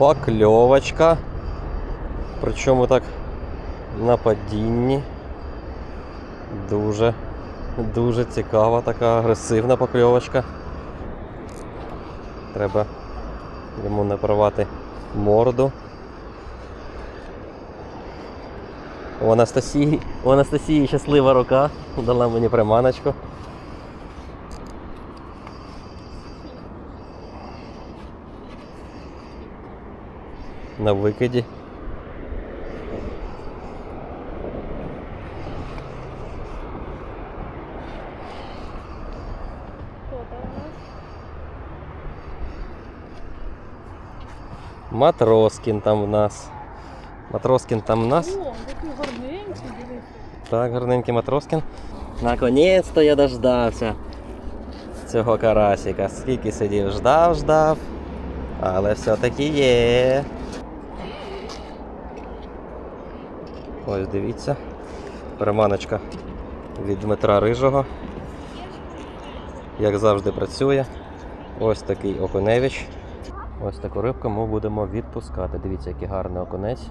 Покльовочка. Причому так на падінні. Дуже, дуже цікава така агресивна покльовочка. Треба йому направати морду. У Анастасії, у Анастасії щаслива рука, дала мені приманочку. На викиді. Матроскін там в нас. Матроскін там в нас. О, такий гарненький, дивись. Так, гарненький Матроскін. Наконець-то я дождався цього карасика. Скільки сидів, ждав, ждав. Але все-таки є. Ось дивіться. Приманочка від Дмитра Рижого. Як завжди працює. Ось такий окуневич. Ось таку рибку ми будемо відпускати. Дивіться, який гарний окунець.